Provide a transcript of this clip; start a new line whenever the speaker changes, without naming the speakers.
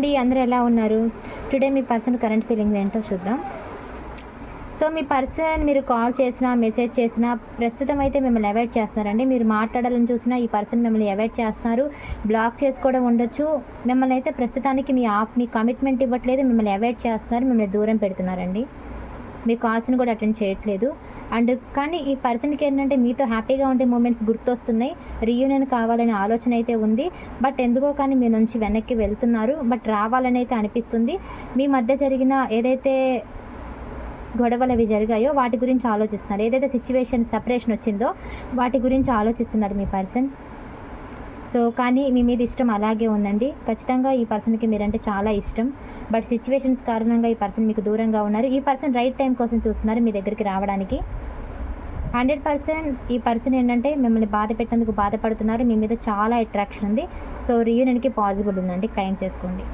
అండి అందరూ ఎలా ఉన్నారు? టుడే మీ పర్సన్ కరెంట్ ఫీలింగ్స్ ఏంటో చూద్దాం. సో మీ పర్సన్ మీరు కాల్ చేసినా మెసేజ్ చేసినా ప్రస్తుతం అయితే మిమ్మల్ని అవాయిడ్ చేస్తున్నారండి. మీరు మాట్లాడాలని చూసినా ఈ పర్సన్ మిమ్మల్ని అవాయిడ్ చేస్తున్నారు. బ్లాక్ చేసుకోవడం ఉండొచ్చు. మిమ్మల్ని అయితే ప్రస్తుతానికి మీ ఆఫ్ మీ కమిట్మెంట్ ఇవ్వట్లేదు. మిమ్మల్ని అవాయిడ్ చేస్తున్నారు. మిమ్మల్ని దూరం పెడుతున్నారండి. మీ కాల్స్ని కూడా అటెండ్ చేయట్లేదు. అండ్ కానీ ఈ పర్సన్కి ఏంటంటే మీతో హ్యాపీగా ఉండే మూమెంట్స్ గుర్తొస్తున్నాయి. రీయూనియన్ కావాలనే ఆలోచన అయితే ఉంది. బట్ ఎందుకో కానీ మీ నుంచి వెనక్కి వెళ్తున్నారు. బట్ రావాలని అయితే అనిపిస్తుంది. మీ మధ్య జరిగిన ఏదైతే గొడవలు అవి జరిగాయో వాటి గురించి ఆలోచిస్తున్నారు. ఏదైతే సిచ్యువేషన్ సపరేషన్ వచ్చిందో వాటి గురించి ఆలోచిస్తున్నారు మీ పర్సన్? సో కానీ మీ మీద ఇష్టం అలాగే ఉందండి. ఖచ్చితంగా ఈ పర్సన్కి మీరంటే చాలా ఇష్టం. బట్ సిచ్యువేషన్స్ కారణంగా ఈ పర్సన్ మీకు దూరంగా ఉన్నారు. ఈ పర్సన్ రైట్ టైం కోసం చూస్తున్నారు మీ దగ్గరికి రావడానికి. హండ్రెడ్ పర్సెంట్ ఈ పర్సన్ ఏంటంటే మిమ్మల్ని బాధ పెట్టేందుకు బాధపడుతున్నారు. మీ మీద చాలా అట్రాక్షన్ ఉంది. సో రీయూనియన్కి పాసిబుల్ ఉందండి. క్లైమ్ చేసుకోండి.